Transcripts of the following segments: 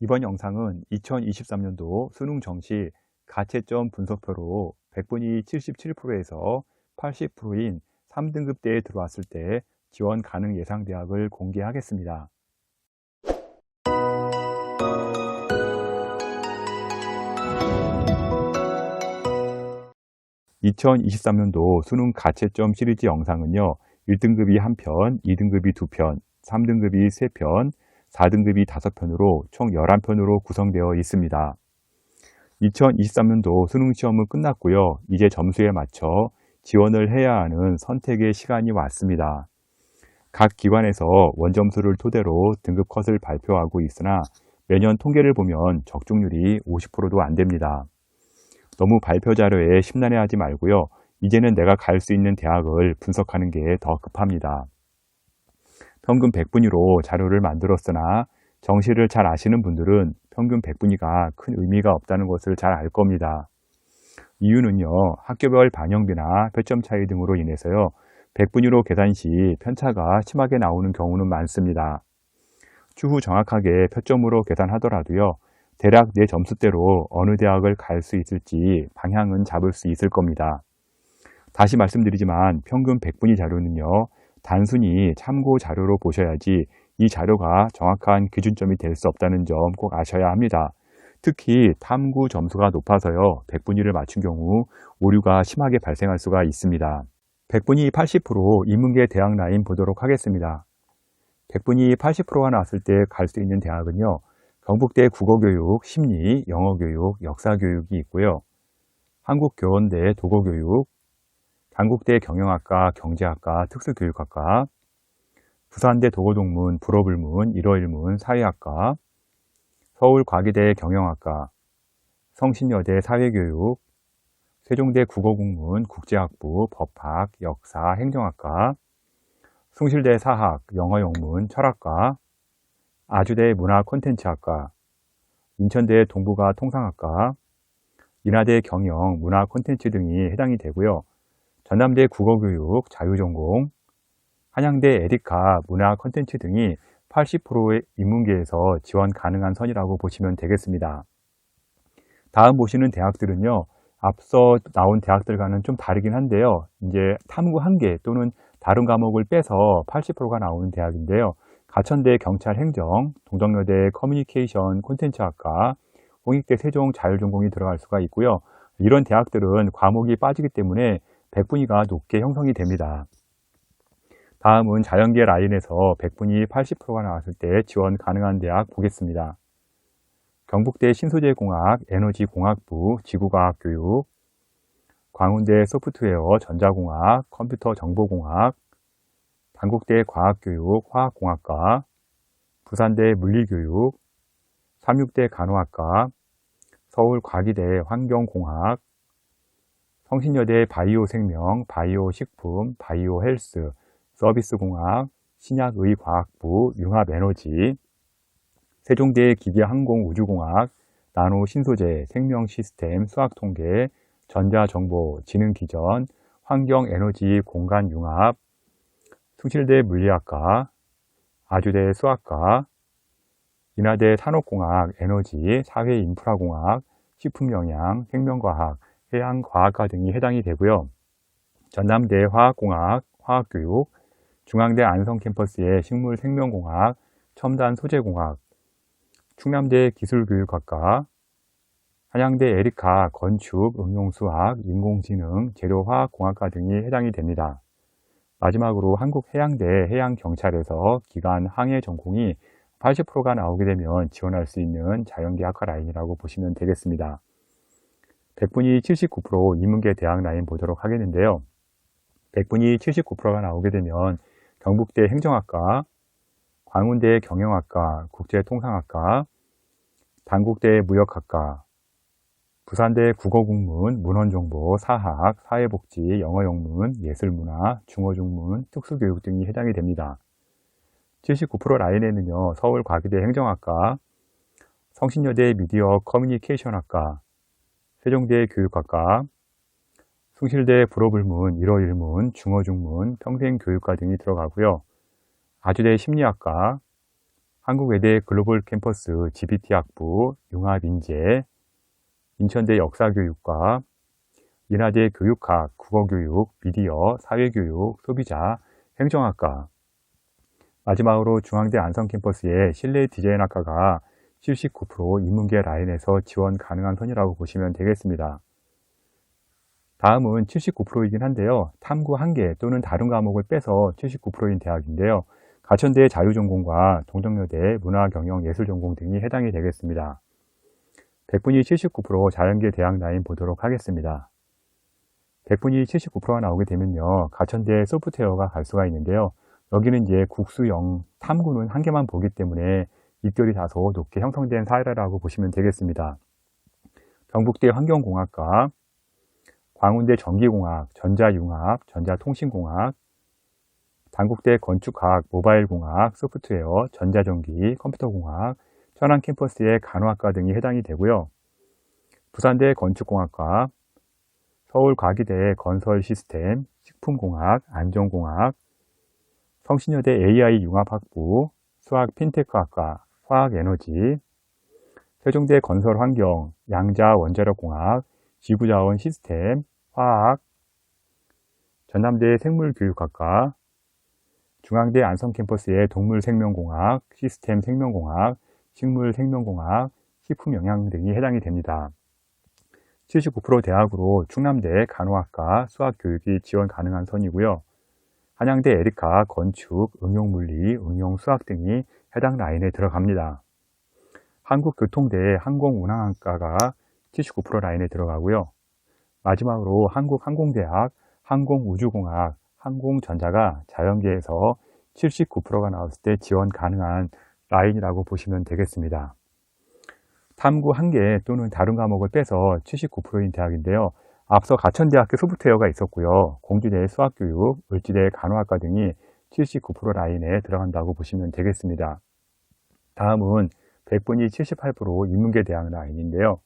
이번 영상은 2023년도 수능 정시 가채점 분석표로 100분이 77%에서 80%인 3등급대에 들어왔을 때 지원 가능 예상 대학을 공개하겠습니다. 2023년도 수능 가채점 시리즈 영상은요. 1등급이 1편, 2등급이 2편, 3등급이 3편, 4등급이 5편으로 총 11편으로 구성되어 있습니다. 2023년도 수능 시험은 끝났고요. 이제 점수에 맞춰 지원을 해야 하는 선택의 시간이 왔습니다. 각 기관에서 원점수를 토대로 등급 컷을 발표하고 있으나 매년 통계를 보면 적중률이 50%도 안 됩니다. 너무 발표 자료에 심란해하지 말고요. 이제는 내가 갈 수 있는 대학을 분석하는 게 더 급합니다. 평균 100분위로 자료를 만들었으나 정시를 잘 아시는 분들은 평균 100분위가 큰 의미가 없다는 것을 잘 알 겁니다. 이유는요, 학교별 반영비나 표점 차이 등으로 인해서요, 100분위로 계산 시 편차가 심하게 나오는 경우는 많습니다. 추후 정확하게 표점으로 계산하더라도요, 대략 내 점수대로 어느 대학을 갈 수 있을지 방향은 잡을 수 있을 겁니다. 다시 말씀드리지만 평균 100분위 자료는요, 단순히 참고 자료로 보셔야지 이 자료가 정확한 기준점이 될 수 없다는 점 꼭 아셔야 합니다. 특히 탐구 점수가 높아서요. 100분위를 맞춘 경우 오류가 심하게 발생할 수가 있습니다. 100분위 80% 인문계 대학 라인 보도록 하겠습니다. 100분위 80%가 나왔을 때 갈 수 있는 대학은요. 경북대 국어교육, 심리, 영어교육, 역사교육이 있고요. 한국교원대 도고교육, 단국대 경영학과, 경제학과, 특수교육학과, 부산대 도고동문, 불어불문, 일어일문, 사회학과, 서울과기대 경영학과, 성신여대 사회교육, 세종대 국어국문, 국제학부, 법학, 역사, 행정학과, 숭실대 사학, 영어영문, 철학과, 아주대 문화 콘텐츠학과, 인천대 동부가 통상학과, 인하대 경영, 문화 콘텐츠 등이 해당이 되고요. 전남대 국어교육, 자유전공, 한양대 에리카, 문화 컨텐츠 등이 80%의 인문계에서 지원 가능한 선이라고 보시면 되겠습니다. 다음 보시는 대학들은요, 앞서 나온 대학들과는 좀 다르긴 한데요. 이제 탐구 한 개 또는 다른 과목을 빼서 80%가 나오는 대학인데요. 가천대 경찰행정, 동덕여대 커뮤니케이션 콘텐츠학과, 홍익대 세종 자율전공이 들어갈 수가 있고요. 이런 대학들은 과목이 빠지기 때문에 백분위가 높게 형성이 됩니다. 다음은 자연계 라인에서 백분위 80%가 나왔을 때 지원 가능한 대학 보겠습니다. 경북대 신소재공학, 에너지공학부, 지구과학 교육, 광운대 소프트웨어, 전자공학, 컴퓨터 정보공학, 단국대 과학교육, 화학공학과, 부산대 물리교육, 삼육대 간호학과, 서울과기대 환경공학, 성신여대 바이오생명, 바이오식품, 바이오헬스, 서비스공학, 신약의과학부, 융합에너지, 세종대 기계항공우주공학, 나노신소재, 생명시스템, 수학통계, 전자정보, 지능기전, 환경에너지 공간융합, 숭실대 물리학과, 아주대 수학과, 인하대 산업공학, 에너지, 사회인프라공학, 식품영양, 생명과학, 해양과학과 등이 해당이 되고요. 전남대 화학공학, 화학교육, 중앙대 안성캠퍼스의 식물생명공학, 첨단소재공학, 충남대 기술교육학과, 한양대 에리카 건축, 응용수학, 인공지능, 재료화학공학과 등이 해당이 됩니다. 마지막으로 한국해양대 해양경찰에서 기간 항해 전공이 80%가 나오게 되면 지원할 수 있는 자연계 학과 라인이라고 보시면 되겠습니다. 100분이 79% 인문계 대학 라인 보도록 하겠는데요. 100분이 79%가 나오게 되면 경북대 행정학과, 광운대 경영학과, 국제통상학과, 단국대 무역학과, 부산대 국어국문, 문헌정보, 사학, 사회복지, 영어영문, 예술문화, 중어중문, 특수교육 등이 해당이 됩니다. 79% 라인에는요, 서울과기대 행정학과, 성신여대 미디어 커뮤니케이션학과, 세종대 교육학과, 숭실대 불어불문, 일어일문, 중어중문, 평생교육과 등이 들어가고요. 아주대 심리학과, 한국외대 글로벌 캠퍼스 GBT 학부, 융합인재, 인천대 역사교육과, 인하대 교육학, 국어교육, 미디어, 사회교육, 소비자, 행정학과, 마지막으로 중앙대 안성캠퍼스의 실내 디자인학과가 79% 인문계 라인에서 지원 가능한 선이라고 보시면 되겠습니다. 다음은 79%이긴 한데요. 탐구 1개 또는 다른 과목을 빼서 79%인 대학인데요. 가천대 자유전공과 동덕여대 문화경영예술전공 등이 해당이 되겠습니다. 100분위 79% 자연계 대학 라인 보도록 하겠습니다. 100분위 79%가 나오게 되면요. 가천대 소프트웨어가 갈 수가 있는데요. 여기는 이제 국수형 탐구는 한 개만 보기 때문에 입결이 다소 높게 형성된 사례라고 보시면 되겠습니다. 경북대 환경공학과, 광운대 전기공학, 전자융합, 전자통신공학, 단국대 건축학, 모바일공학, 소프트웨어, 전자전기, 컴퓨터공학, 천안 캠퍼스의 간호학과 등이 해당이 되고요. 부산대 건축공학과, 서울과기대 건설시스템, 식품공학, 안전공학, 성신여대 AI 융합학부, 수학 핀테크학과, 화학 에너지, 세종대 건설 환경, 양자 원자력 공학, 지구 자원 시스템, 화학, 전남대 생물교육학과, 중앙대 안성 캠퍼스의 동물 생명공학, 시스템 생명공학, 식물 생명공학, 식품 영양 등이 해당이 됩니다. 79% 대학으로 충남대 간호학과 수학교육이 지원 가능한 선이고요. 한양대 에리카 건축, 응용물리, 응용수학 등이 해당 라인에 들어갑니다. 한국교통대 항공운항학과가 79% 라인에 들어가고요. 마지막으로 한국항공대학 항공우주공학, 항공전자가 자연계에서 79%가 나왔을 때 지원 가능한 라인이라고 보시면 되겠습니다. 탐구 1개 또는 다른 과목을 빼서 79%인 대학인데요. 앞서 가천대학교 소프트웨어가 있었고요. 공주대 수학교육, 을지대 간호학과 등이 79% 라인에 들어간다고 보시면 되겠습니다. 다음은 100분이 78% 인문계 대학 라인인데요.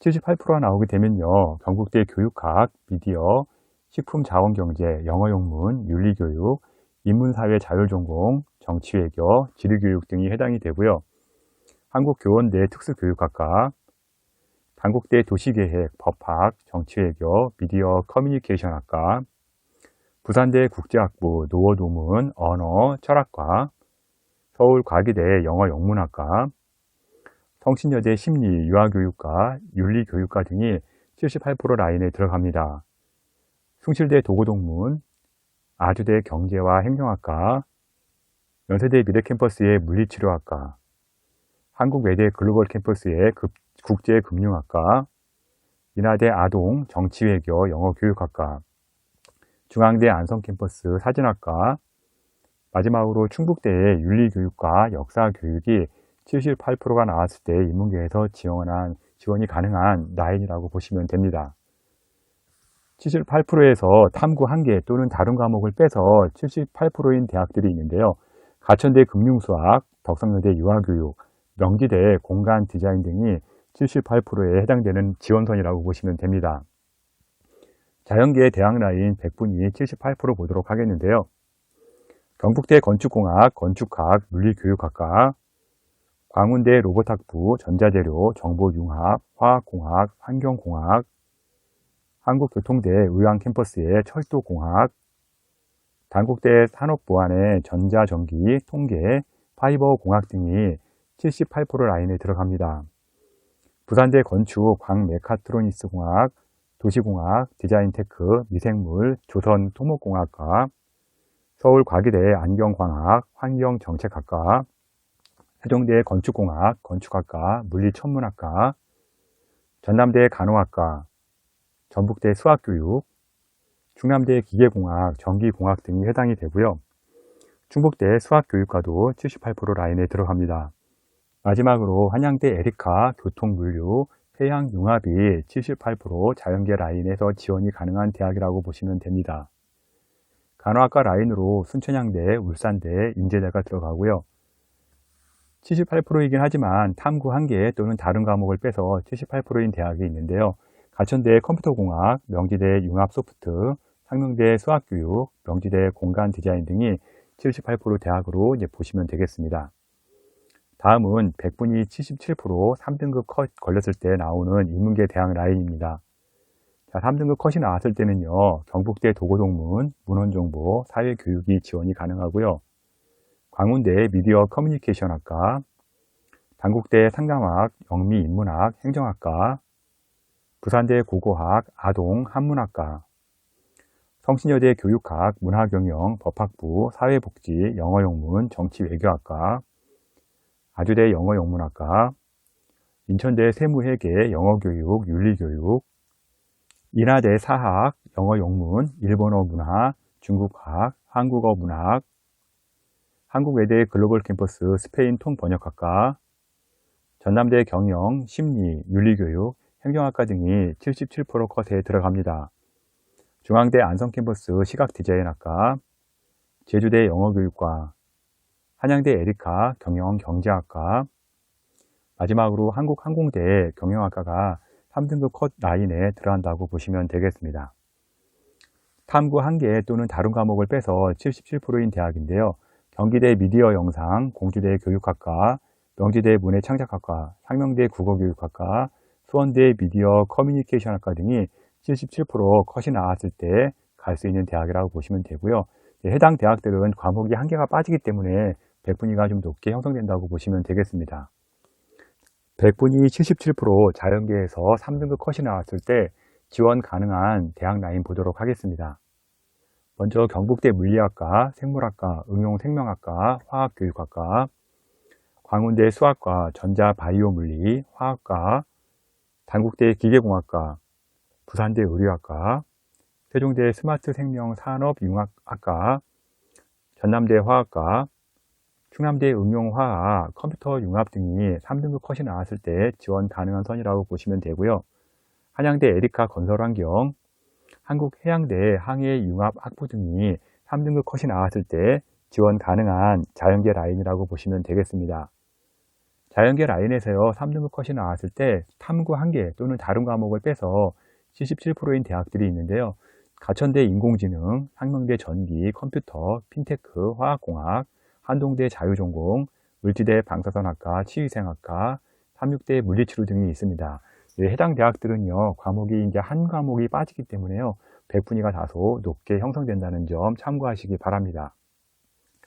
78%가 나오게 되면요. 경북대 교육학, 미디어, 식품자원경제, 영어용문, 윤리교육, 인문사회 자율전공, 정치외교, 지리교육 등이 해당이 되고요. 한국교원대 특수교육학과, 단국대 도시계획, 법학, 정치외교, 미디어 커뮤니케이션학과, 부산대 국제학부, 노어도문, 언어, 철학과, 서울과기대 영어영문학과, 성신여대 심리, 유아교육과, 윤리교육과 등이 78% 라인에 들어갑니다. 숭실대 도고동문, 아주대 경제와 행정학과, 연세대 미래캠퍼스의 물리치료학과, 한국외대 글로벌 캠퍼스의 국제금융학과, 인하대 아동 정치외교 영어교육학과, 중앙대 안성캠퍼스 사진학과, 마지막으로 충북대의 윤리교육과 역사교육이 78%가 나왔을 때 인문계에서 지원한, 지원이 가능한 라인이라고 보시면 됩니다. 78%에서 탐구 1개 또는 다른 과목을 빼서 78%인 대학들이 있는데요. 가천대 금융수학, 덕성여대 유아교육, 명지대 공간 디자인 등이 78%에 해당되는 지원선이라고 보시면 됩니다. 자연계의 대학 라인 100분이 78% 보도록 하겠는데요. 경북대 건축공학, 건축학, 물리교육학과, 광운대 로봇학부, 전자재료, 정보융합, 화학공학, 환경공학, 한국교통대 의왕캠퍼스의 철도공학, 단국대 산업보안의 전자전기, 통계, 파이버공학 등이 78% 라인에 들어갑니다. 부산대 건축, 광메카트로니스공학, 도시공학, 디자인테크, 미생물, 조선 토목공학과, 서울과기대 안경광학, 환경정책학과, 세종대 건축공학, 건축학과, 물리천문학과, 전남대 간호학과, 전북대 수학교육, 중남대 기계공학, 전기공학 등이 해당이 되고요. 충북대 수학교육과도 78% 라인에 들어갑니다. 마지막으로 한양대 에리카, 교통물류, 해양융합이 78% 자연계 라인에서 지원이 가능한 대학이라고 보시면 됩니다. 간호학과 라인으로 순천향대, 울산대, 인제대가 들어가고요. 78%이긴 하지만 탐구 1개 또는 다른 과목을 빼서 78%인 대학이 있는데요. 가천대 컴퓨터공학, 명지대 융합소프트, 상명대 수학교육, 명지대 공간 디자인 등이 78% 대학으로 보시면 되겠습니다. 다음은 100분이 77% 3등급 컷 걸렸을 때 나오는 인문계 대학 라인입니다. 자, 3등급 컷이 나왔을 때는요, 경북대 도고동문, 문헌정보, 사회교육이 지원이 가능하고요. 광운대 미디어 커뮤니케이션 학과, 단국대 상gam학, 영미 인문학, 행정학과, 부산대 고고학, 아동 한문학과, 성신여대 교육학, 문화경영, 법학부, 사회복지, 영어영문, 정치외교학과, 아주대 영어영문학과, 인천대 세무회계, 영어교육, 윤리교육, 인하대 사학, 영어영문, 일본어 문화, 중국학, 한국어 문학, 한국외대 글로벌 캠퍼스 스페인 통번역학과, 전남대 경영, 심리, 윤리교육, 행정학과 등이 77% 컷에 들어갑니다. 중앙대 안성캠퍼스 시각디자인학과, 제주대 영어교육과, 한양대 에리카 경영 경제학과, 마지막으로 한국항공대 경영학과가 3등급 컷 라인에 들어간다고 보시면 되겠습니다. 탐구 1개 또는 다른 과목을 빼서 77%인 대학인데요. 경기대 미디어 영상, 공주대 교육학과, 명지대 문해창작학과, 상명대 국어교육학과, 수원대 미디어 커뮤니케이션학과 등이 77% 컷이 나왔을 때 갈 수 있는 대학이라고 보시면 되고요. 해당 대학들은 과목이 한 개가 빠지기 때문에 백분위가 좀 높게 형성된다고 보시면 되겠습니다. 백분위 77% 자연계에서 3등급 컷이 나왔을 때 지원 가능한 대학 라인 보도록 하겠습니다. 먼저 경북대 물리학과, 생물학과, 응용생명학과, 화학교육학과, 광운대 수학과, 전자바이오물리, 화학과, 단국대 기계공학과, 부산대 의료학과, 세종대 스마트생명산업융합학과, 전남대 화학과, 충남대 응용화학, 컴퓨터 융합 등이 3등급 컷이 나왔을 때 지원 가능한 선이라고 보시면 되고요. 한양대 에리카 건설환경, 한국해양대 항해융합학부 등이 3등급 컷이 나왔을 때 지원 가능한 자연계 라인이라고 보시면 되겠습니다. 자연계 라인에서요 3등급 컷이 나왔을 때 탐구 1개 또는 다른 과목을 빼서 77%인 대학들이 있는데요. 가천대 인공지능, 상명대 전기, 컴퓨터, 핀테크, 화학공학, 한동대 자유전공, 물지대 방사선학과, 치위생학과, 36대 물리치료 등이 있습니다. 네, 해당 대학들은요, 과목이 이제 한 과목이 빠지기 때문에요, 백분위가 다소 높게 형성된다는 점 참고하시기 바랍니다.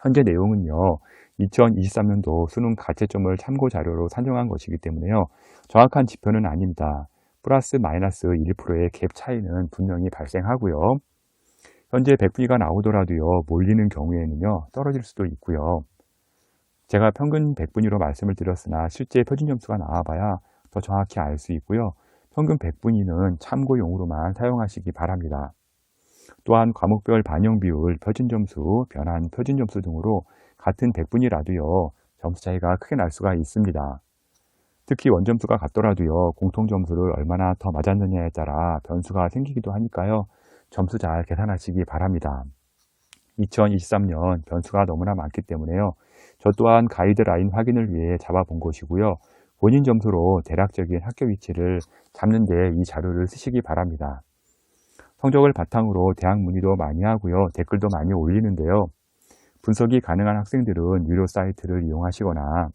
현재 내용은요, 2023년도 수능 가채점을 참고 자료로 산정한 것이기 때문에요, 정확한 지표는 아닙니다. 플러스 마이너스 1%의 갭 차이는 분명히 발생하고요. 현재 백분위가 나오더라도요, 몰리는 경우에는요, 떨어질 수도 있고요. 제가 평균 백분위로 말씀을 드렸으나 실제 표준 점수가 나와봐야 더 정확히 알 수 있고요. 평균 백분위는 참고용으로만 사용하시기 바랍니다. 또한 과목별 반영 비율, 표준 점수, 변환 표준 점수 등으로 같은 백분위라도요, 점수 차이가 크게 날 수가 있습니다. 특히 원점수가 같더라도요, 공통 점수를 얼마나 더 맞았느냐에 따라 변수가 생기기도 하니까요, 점수 잘 계산하시기 바랍니다. 2023년 변수가 너무나 많기 때문에요. 저 또한 가이드라인 확인을 위해 잡아본 것이고요. 본인 점수로 대략적인 학교 위치를 잡는 데 이 자료를 쓰시기 바랍니다. 성적을 바탕으로 대학 문의도 많이 하고요. 댓글도 많이 올리는데요. 분석이 가능한 학생들은 유료 사이트를 이용하시거나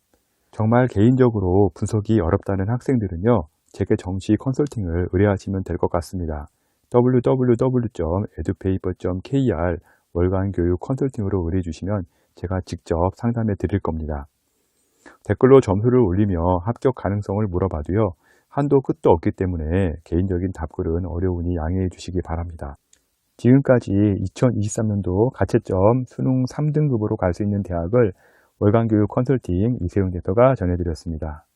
정말 개인적으로 분석이 어렵다는 학생들은요. 제게 정시 컨설팅을 의뢰하시면 될 것 같습니다. www.edupaper.kr 월간 교육 컨설팅으로 의뢰 주시면 제가 직접 상담해 드릴 겁니다. 댓글로 점수를 올리며 합격 가능성을 물어봐도요. 한도 끝도 없기 때문에 개인적인 답글은 어려우니 양해해 주시기 바랍니다. 지금까지 2023년도 가채점 수능 3등급으로 갈 수 있는 대학을 월간교육 컨설팅 이세용 대표가 전해드렸습니다.